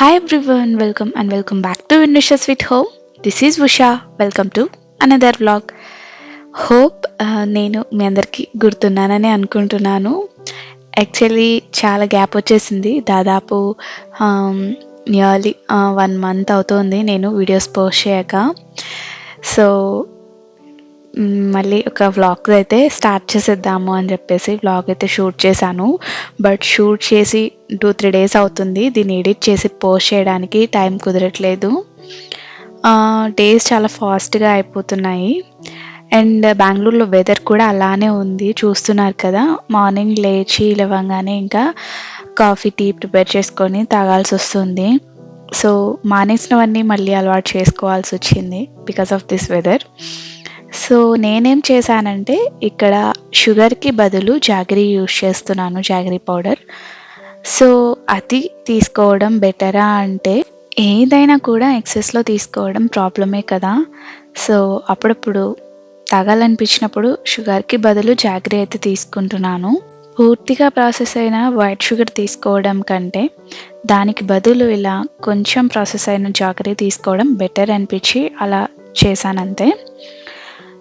Hi everyone welcome and welcome back to win Usha sweet home this is Usha welcome to another blog hope నేను మీ అందరికీ గుర్తున్నానని అనుకుంటున్నాను. Actually చాలా gap వచ్చేసింది. దాదాపు నియర్లీ వన్ మంత్ అవుతుంది. నేను వీడియోస్ పోస్ట్ చేయక. సో మళ్ళీ ఒక వ్లాగ్ అయితే స్టార్ట్ చేసేద్దాము అని చెప్పేసి వ్లాగ్ అయితే షూట్ చేశాను. బట్ షూట్ చేసి టూ త్రీ డేస్ అవుతుంది. దీన్ని ఎడిట్ చేసి పోస్ట్ చేయడానికి టైం కుదరట్లేదు. డేస్ చాలా ఫాస్ట్గా అయిపోతున్నాయి. అండ్ బెంగళూరులో వెదర్ కూడా అలానే ఉంది. చూస్తున్నారు కదా మార్నింగ్ లేచి లేవగానే ఇంకా కాఫీ టీ ప్రిపేర్ చేసుకొని తాగాల్సి వస్తుంది. సో మానేసినవన్నీ మళ్ళీ అలవాటు చేసుకోవాల్సి వచ్చింది because of this weather so నేనేం చేశానంటే ఇక్కడ షుగర్కి బదులు జాగరీ యూజ్ చేస్తున్నాను జాగరీ పౌడర్. సో అది తీసుకోవడం బెటరా అంటే ఏదైనా కూడా ఎక్సెస్లో తీసుకోవడం ప్రాబ్లమే కదా. సో అప్పుడప్పుడు తాగాలనిపించినప్పుడు షుగర్కి బదులు జాగ్రీ అయితే తీసుకుంటున్నాను. పూర్తిగా ప్రాసెస్ అయిన వైట్ షుగర్ తీసుకోవడం కంటే దానికి బదులు ఇలా కొంచెం ప్రాసెస్ అయిన జాగ్రీ తీసుకోవడం బెటర్ అనిపించి అలా చేశానంతే.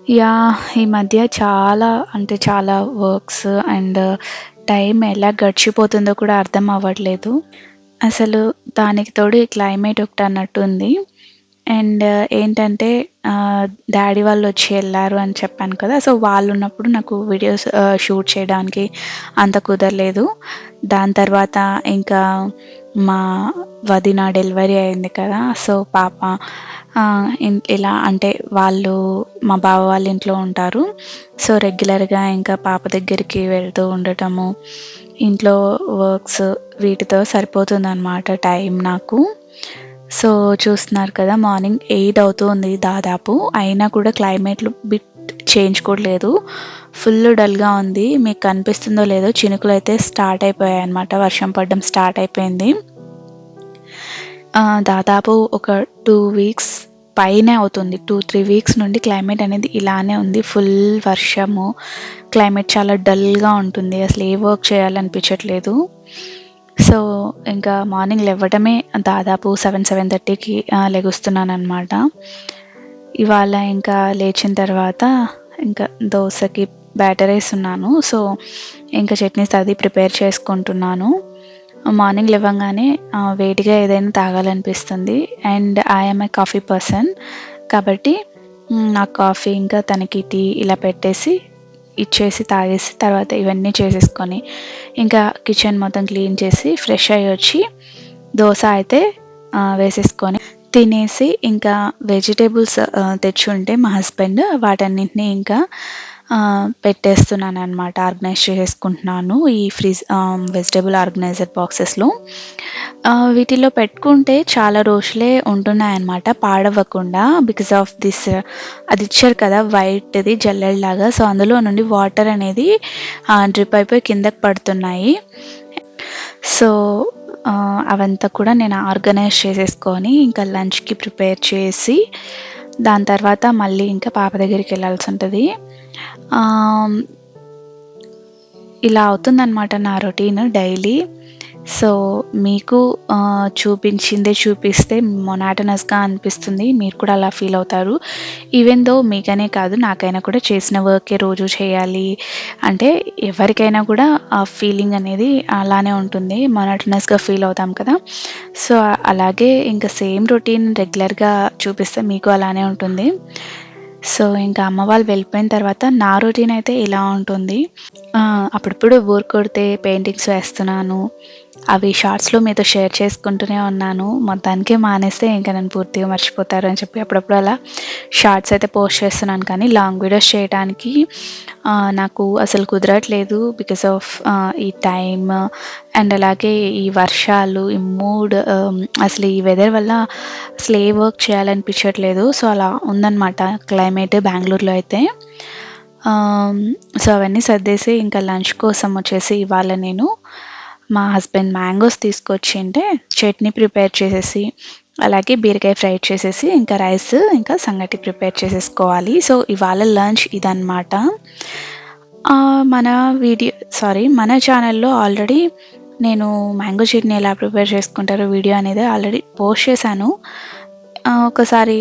యా ఈ మధ్య చాలా అంటే చాలా వర్క్స్ అండ్ టైం ఎలా గడిచిపోతుందో కూడా అర్థం అవ్వట్లేదు. అసలు దానికి తోడు ఈ క్లైమేట్ ఒకటి అన్నట్టు ఉంది. అండ్ ఏంటంటే డాడీ వాళ్ళు వచ్చి వెళ్ళారు అని చెప్పాను కదా సో వాళ్ళు ఉన్నప్పుడు నాకు వీడియోస్ షూట్ చేయడానికి అంత కుదరలేదు. దాని తర్వాత ఇంకా మా వదిన డెలివరీ అయింది కదా సో పాప ఇలా అంటే వాళ్ళు మా బావ వాళ్ళ ఇంట్లో ఉంటారు. సో రెగ్యులర్గా ఇంకా పాప దగ్గరికి వెళ్తూ ఉండటము ఇంట్లో వర్క్స్ వీటితో సరిపోతుందన్నమాట టైం నాకు. సో చూస్తున్నారు కదా మార్నింగ్ ఎయిట్ అవుతుంది దాదాపు. అయినా కూడా క్లైమేట్లు బిట్ చేయించుకోవట్లేదు లేదు. ఫుల్ డల్గా ఉంది. మీకు కనిపిస్తుందో లేదో చినుకులు అయితే స్టార్ట్ అయిపోయాయి అనమాట వర్షం పడడం స్టార్ట్ అయిపోయింది. దాదాపు ఒక టూ వీక్స్ పైనే అవుతుంది. టూ త్రీ వీక్స్ నుండి క్లైమేట్ అనేది ఇలానే ఉంది. ఫుల్ వర్షము. క్లైమేట్ చాలా డల్గా ఉంటుంది. అసలు ఏ వర్క్ చేయాలనిపించట్లేదు. సో ఇంకా మార్నింగ్ లేవడమే దాదాపు సెవెన్ సెవెన్ థర్టీకి లెగుస్తున్నాను అనమాట ఇవాళ ఇంకా లేచిన తర్వాత ఇంకా దోశకి బ్యాటర్ వేస్తున్నాను. సో ఇంకా చట్నీస్ అది ప్రిపేర్ చేసుకుంటున్నాను. మార్నింగ్ లేవగానే ఆ, వేడిగా ఏదైనా తాగాలనిపిస్తుంది. And I'm a coffee person కాబట్టి నాకు కాఫీ ఇంకా తనకి టీ ఇలా పెట్టేసి ఇచ్చేసి తాగేసి తర్వాత ఇవన్నీ చేసేసుకొని ఇంకా కిచెన్ మొత్తం క్లీన్ చేసి ఫ్రెష్ అయ్యి వచ్చి దోశ అయితే వేసేసుకొని తినేసి ఇంకా వెజిటేబుల్స్ తెచ్చి ఉంటే మా హస్బెండ్ వాటన్నిటిని ఇంకా పెట్టేస్తున్నాను అనమాట ఆర్గనైజ్ చేసుకుంటున్నాను ఈ ఫ్రిజ్ వెజిటేబుల్ ఆర్గనైజర్ బాక్సెస్లో. వీటిలో పెట్టుకుంటే చాలా రోజులే ఉంటున్నాయి అన్నమాట పాడవ్వకుండా బికాస్ ఆఫ్ దిస్ అది ఇచ్చారు కదా వైట్ది జల్లెడలాగా. సో అందులో నుండి వాటర్ అనేది డ్రిప్ అయిపోయి కిందకి పడుతున్నాయి. సో అవంతా కూడా నేను ఆర్గనైజ్ చేసేసుకొని ఇంకా లంచ్కి ప్రిపేర్ చేసి దాని తర్వాత మళ్ళీ ఇంకా పాప దగ్గరికి వెళ్ళాల్సి ఉంటుంది. ఇలా అవుతుందన్నమాట నా రొటీన్ డైలీ. సో మీకు చూపించిందే చూపిస్తే మొనాటనస్గా అనిపిస్తుంది. మీరు కూడా అలా ఫీల్ అవుతారు. ఈవెన్ దో మీకనే కాదు నాకైనా కూడా చేసిన వర్కే రోజు చేయాలి. అంటే ఎవరికైనా కూడా ఆ ఫీలింగ్ అనేది అలానే ఉంటుంది. మొనాటనస్గా ఫీల్ అవుతాం కదా. సో అలాగే ఇంకా సేమ్ రొటీన్ రెగ్యులర్గా చూపిస్తే మీకు అలానే ఉంటుంది. సో ఇంకా అమ్మ వాళ్ళు వెళ్ళిపోయిన తర్వాత నా రొటీన్ అయితే ఇలా ఉంటుంది. అప్పుడప్పుడు బోర్ కొడితే పెయింటింగ్స్ వేస్తున్నాను. అవి షార్ట్స్లో మీతో షేర్ చేసుకుంటూనే ఉన్నాను. మొత్తానికి మానేస్తే ఇంకా నేను పూర్తిగా మర్చిపోతారు అని చెప్పి అప్పుడప్పుడు అలా షార్ట్స్ అయితే పోస్ట్ చేస్తున్నాను. కానీ లాంగ్ వీడియోస్ చేయడానికి నాకు అసలు కుదరట్లేదు బికాస్ ఆఫ్ ఈ టైం అండ్ అలాగే ఈ వర్షాలు ఈ మూడ్ um, అసలు ఈ వెదర్ వల్ల అసలు ఏ వర్క్ చేయాలనిపించట్లేదు. సో అలా ఉందన్నమాట క్లైమేట్ బెంగళూరులో అయితే. Um, సో అవన్నీ సర్దేసి ఇంకా లంచ్ కోసం వచ్చేసి ఇవాళ నేను. మా హస్బెండ్ మ్యాంగోస్ తీసుకొచ్చింటే చట్నీ ప్రిపేర్ చేసేసి అలాగే బీరకాయ ఫ్రై చేసేసి ఇంకా రైస్ ఇంకా సంగటి ప్రిపేర్ చేసేసుకోవాలి. సో ఇవాళ లంచ్ ఇదన్నమాట. మన వీడియో సారీ మన ఛానల్లో ఆల్రెడీ నేను మ్యాంగో చట్నీ ఎలా ప్రిపేర్ చేసుకుంటారో వీడియో అనేది ఆల్రెడీ పోస్ట్ చేశాను. ఒకసారి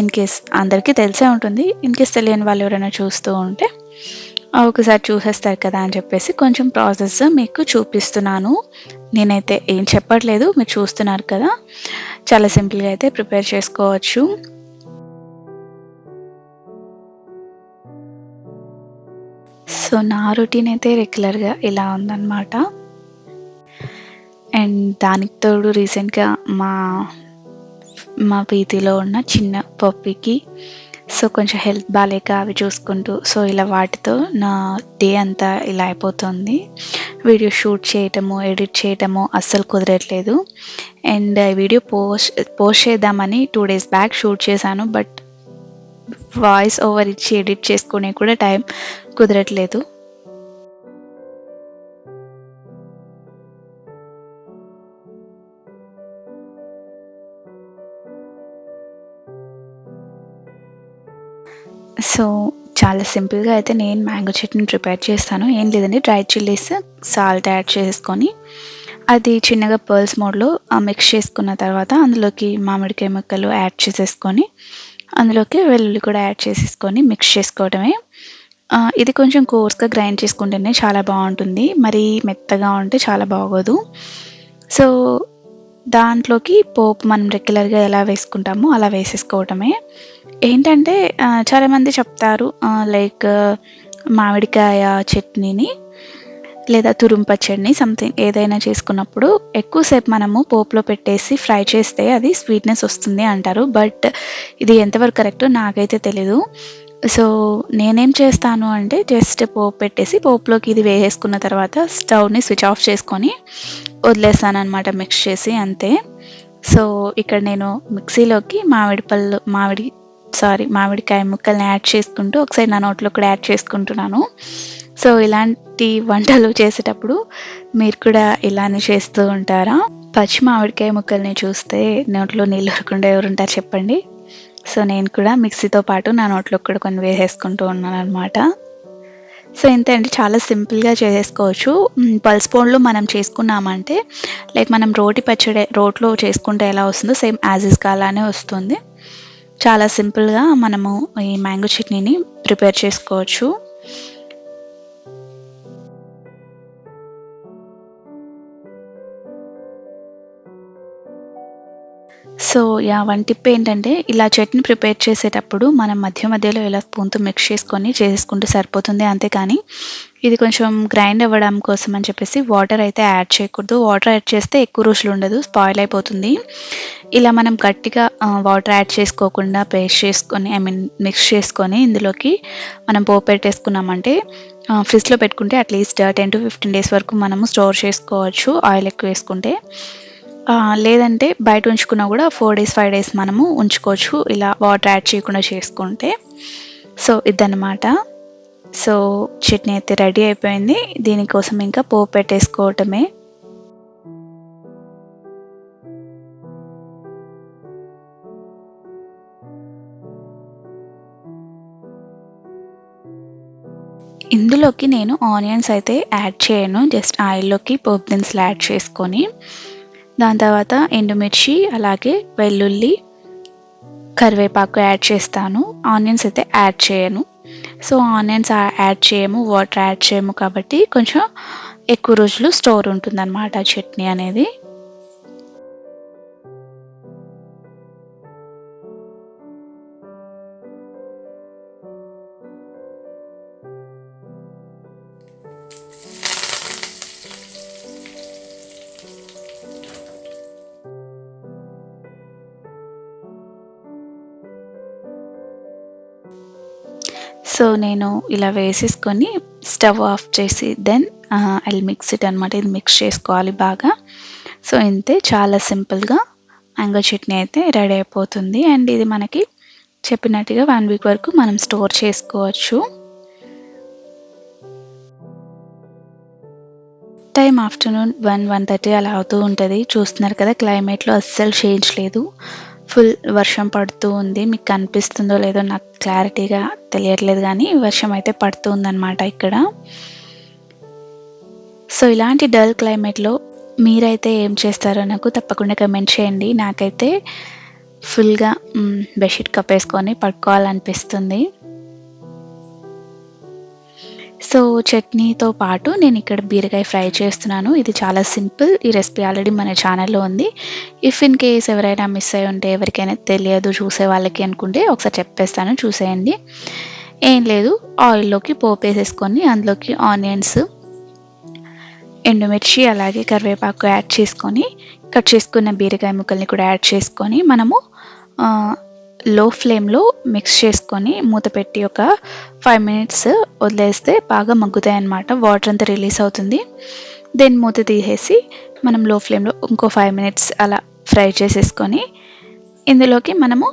ఇన్ కేస్ అందరికీ తెలిసే ఉంటుంది ఇన్ కేస్ తెలియని వాళ్ళు ఎవరైనా చూస్తూ ఉంటే ఒకసారి చూసేస్తారు కదా అని చెప్పేసి కొంచెం ప్రాసెస్ మీకు చూపిస్తున్నాను. నేనైతే ఏం చెప్పట్లేదు మీరు చూస్తున్నారు కదా. చాలా సింపుల్గా అయితే ప్రిపేర్ చేసుకోవచ్చు. సో నా రొటీన్ అయితే రెగ్యులర్గా ఇలా ఉందన్నమాట. అండ్ దానికి తోడు రీసెంట్గా మా మా పీతిలో ఉన్న చిన్న పప్పికి సో కొంచెం హెల్త్ బాగాలేక అవి చూసుకుంటూ సో ఇలా వాటితో నా డే అంతా ఇలా అయిపోతుంది. వీడియో షూట్ చేయటము ఎడిట్ చేయటము అస్సలు కుదరట్లేదు. అండ్ వీడియో పోస్ట్ పోస్ట్ చేద్దామని టూ డేస్ బ్యాక్ షూట్ చేశాను బట్ వాయిస్ ఓవర్ ఇచ్చి ఎడిట్ చేసుకునే కూడా టైం కుదరట్లేదు. సో చాలా సింపుల్గా అయితే నేను మ్యాంగో చట్నీ ప్రిపేర్ చేస్తాను. ఏం లేదండి డ్రై చిల్లీస్ సాల్ట్ యాడ్ చేసుకొని అది చిన్నగా పర్ల్స్ మోడ్లో మిక్స్ చేసుకున్న తర్వాత అందులోకి మామిడికాయ ముక్కలు యాడ్ చేసేసుకొని అందులోకి వెల్లుల్లి కూడా యాడ్ చేసేసుకొని మిక్స్ చేసుకోవడమే ఇది కొంచెం కోర్స్గా గ్రైండ్ చేసుకుంటేనే చాలా బాగుంటుంది. మరి మెత్తగా ఉంటే చాలా బాగోదు. సో దాంట్లోకి పోపు మనం రెగ్యులర్గా ఎలా వేసుకుంటామో అలా వేసేసుకోవటమే. ఏంటంటే చాలామంది చెప్తారు లైక్ మామిడికాయ చట్నీని లేదా తురుము పచ్చడిని సంథింగ్ ఏదైనా చేసుకున్నప్పుడు ఎక్కువసేపు మనము పోపులో పెట్టేసి ఫ్రై చేస్తే అది స్వీట్నెస్ వస్తుంది అంటారు. బట్ ఇది ఎంతవరకు కరెక్ట్ నాకైతే తెలీదు. సో నేనేం చేస్తాను అంటే జస్ట్ పోపు పెట్టేసి పోపులోకి ఇది వేసేసుకున్న తర్వాత స్టవ్ని స్విచ్ ఆఫ్ చేసుకొని వదిలేస్తాను అనమాట మిక్స్ చేసి అంతే. సో ఇక్కడ నేను మిక్సీలోకి మామిడి పళ్ళు మామిడి సారీ మామిడికాయ ముక్కల్ని యాడ్ చేసుకుంటూ ఒకసారి నా నోట్లో కూడా యాడ్ చేసుకుంటున్నాను. సో ఇలాంటి వంటలు చేసేటప్పుడు మీరు కూడా ఇలానే చేస్తూ ఉంటారా? పచ్చి మామిడికాయ ముక్కల్ని చూస్తే నోట్లో నీళ్ళు ఊరకుండా ఎవరుంటారు చెప్పండి. సో నేను కూడా మిక్సీతో పాటు నా నోట్లో కూడా కొన్ని వేసేసుకుంటూ ఉన్నాను అనమాట సో ఇంతే అండి. చాలా సింపుల్గా చేసేసుకోవచ్చు పల్స్ పోన్లో మనం చేసుకున్నామంటే లైక్ మనం రోటి పచ్చడి రోట్లో చేసుకుంటే ఎలా వస్తుందో సేమ్ యాజ్ ఇస్గా అలానే వస్తుంది. చాలా సింపుల్గా మనము ఈ మ్యాంగో చట్నీని ప్రిపేర్ చేసుకోవచ్చు. సో యా వన్ టిప్ ఏంటంటే ఇలా చట్నీ ప్రిపేర్ చేసేటప్పుడు మనం మధ్య మధ్యలో ఇలా స్పూన్తో మిక్స్ చేసుకొని చేసుకుంటే సరిపోతుంది అంతేకాని ఇది కొంచెం గ్రైండ్ అవ్వడం కోసం అని చెప్పేసి వాటర్ అయితే యాడ్ చేయకూడదు. వాటర్ యాడ్ చేస్తే ఎక్కువ రోజులు ఉండదు స్పాయిల్ అయిపోతుంది. ఇలా మనం గట్టిగా వాటర్ యాడ్ చేసుకోకుండా పేస్ట్ చేసుకొని ఐ మీన్ మిక్స్ చేసుకొని ఇందులోకి మనం పోపు పెట్టేసుకున్నామంటే ఫ్రిడ్జ్లో పెట్టుకుంటే at least ten to fifteen days వరకు మనము స్టోర్ చేసుకోవచ్చు ఆయిల్ ఎక్కువ వేసుకుంటే. లేదంటే బయట ఉంచుకున్నా కూడా ఫోర్ డేస్ ఫైవ్ డేస్ మనము ఉంచుకోవచ్చు. ఇలా వాటర్ యాడ్ చేయకుండా చేసుకుంటే. సో ఇదన్నమాట. సో చట్నీ అయితే రెడీ అయిపోయింది. దీనికోసం ఇంకా పోపు పెట్టేసుకోవటమే. ఇందులోకి నేను ఆనియన్స్ అయితే యాడ్ చేయను. జస్ట్ ఆయిల్లోకి పోపు దినుసులు యాడ్ చేసుకొని. దాని తర్వాత ఎండుమిర్చి అలాగే వెల్లుల్లి కరివేపాకు యాడ్ చేస్తాను. ఆనియన్స్ అయితే యాడ్ చేయను. సో ఆనియన్స్ యాడ్ చేయము వాటర్ యాడ్ చేయము కాబట్టి కొంచెం ఎక్కువ రోజులు స్టోర్ ఉంటుందన్నమాట చట్నీ అనేది. సో నేను ఇలా వేసేసుకొని స్టవ్ ఆఫ్ చేసి దెన్ ఐ మిక్స్ ఇట్ అనమాట ఇది మిక్స్ చేసుకోవాలి బాగా. సో ఇంతే చాలా సింపుల్గా మ్యాంగో చట్నీ అయితే రెడీ అయిపోతుంది. అండ్ ఇది మనకి చెప్పినట్టుగా వన్ వీక్ వరకు మనం స్టోర్ చేసుకోవచ్చు. Time afternoon one one thirty అలా అవుతూ ఉంటుంది. చూస్తున్నారు కదా క్లైమేట్లో అస్సలు చేంజ్ లేదు. ఫుల్ వర్షం పడుతూ ఉంది. మీకు కనిపిస్తుందో లేదో నాకు క్లారిటీగా తెలియట్లేదు కానీ వర్షం అయితే పడుతూ ఉందన్నమాట ఇక్కడ. సో ఇలాంటి డల్ క్లైమేట్లో మీరైతే ఏం చేస్తారో నాకు తప్పకుండా కమెంట్ చేయండి. నాకైతే ఫుల్గా బెడ్షీట్ కప్పేసుకొని పడుకోవాలనిపిస్తుంది. సో చట్నీతో పాటు నేను ఇక్కడ బీరకాయ ఫ్రై చేస్తున్నాను. ఇది చాలా సింపుల్. ఈ రెసిపీ ఆల్రెడీ మన ఛానల్లో ఉంది. ఇఫ్ ఇన్ కేస్ ఎవరైనా మిస్ అయి ఉంటే ఎవరికైనా తెలియదు చూసే వాళ్ళకి అనుకుంటే ఒకసారి చెప్పేస్తాను చూసేయండి. ఏం లేదు. ఆయిల్లోకి పోపు వేసేసుకొని అందులోకి ఆనియన్స్ ఎండుమిర్చి అలాగే కరివేపాకు యాడ్ చేసుకొని కట్ చేసుకున్న బీరకాయ ముక్కల్ని కూడా యాడ్ చేసుకొని మనము లో ఫ్లేమ్లో మిక్స్ చేసుకొని మూత పెట్టి ఒక ఫైవ్ మినిట్స్ వదిలేస్తే బాగా మగ్గుతాయి అన్నమాట వాటర్ అంతా రిలీజ్ అవుతుంది. దెన్ మూత తీసేసి మనం లో ఫ్లేమ్లో ఇంకో ఫైవ్ మినిట్స్ అలా ఫ్రై చేసేసుకొని ఇందులోకి మనము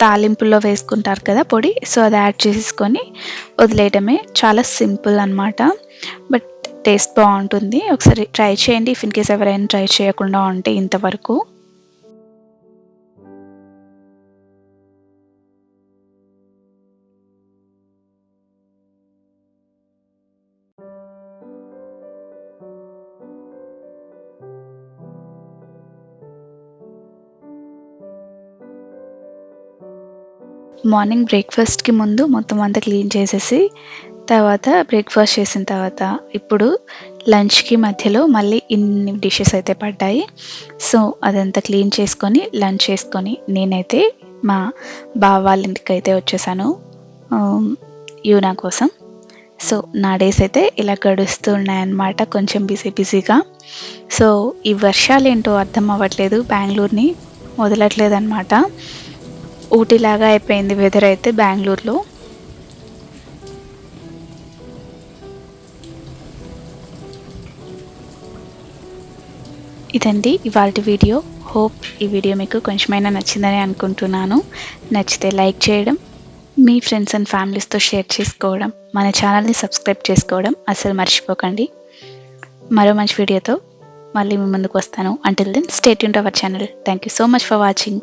తాలింపుల్లో వేసుకుంటారు కదా పొడి సో అది యాడ్ చేసేసుకొని వదిలేయటమే చాలా సింపుల్ అనమాట బట్ టేస్ట్ బాగుంటుంది. ఒకసారి ట్రై చేయండి. ఇఫ్ ఇన్ కేస్ ఎవరైనా ట్రై చేయకుండా ఉంటే ఇంతవరకు. మార్నింగ్ బ్రేక్ఫాస్ట్కి ముందు మొత్తం అంతా క్లీన్ చేసేసి తర్వాత బ్రేక్ఫాస్ట్ చేసిన తర్వాత ఇప్పుడు లంచ్కి మధ్యలో మళ్ళీ ఇన్ని డిషెస్ అయితే పడ్డాయి. సో అదంతా క్లీన్ చేసుకొని లంచ్ చేసుకొని నేనైతే మా బావ వాళ్ళ ఇంటికి అయితే వచ్చేసాను యూనా కోసం. సో నా డేస్ అయితే ఇలా గడుస్తూ ఉన్నాయన్నమాట కొంచెం బిజీ బిజీగా. సో ఈ వర్షాలు ఏంటో అర్థం అవ్వట్లేదు బెంగళూరుని వదలట్లేదు అనమాట ఊటీలాగా అయిపోయింది వెదర్ అయితే బెంగళూరులో. ఇదండి ఇవాళ వీడియో. హోప్ ఈ వీడియో మీకు కొంచెమైనా నచ్చిందని అనుకుంటున్నాను. నచ్చితే లైక్ చేయడం మీ ఫ్రెండ్స్ అండ్ ఫ్యామిలీస్తో షేర్ చేసుకోవడం మన ఛానల్ని సబ్స్క్రైబ్ చేసుకోవడం అసలు మర్చిపోకండి. మరో మంచి వీడియోతో మళ్ళీ మీ ముందుకు వస్తాను. Until then stay Yoon our channel thank you so much for watching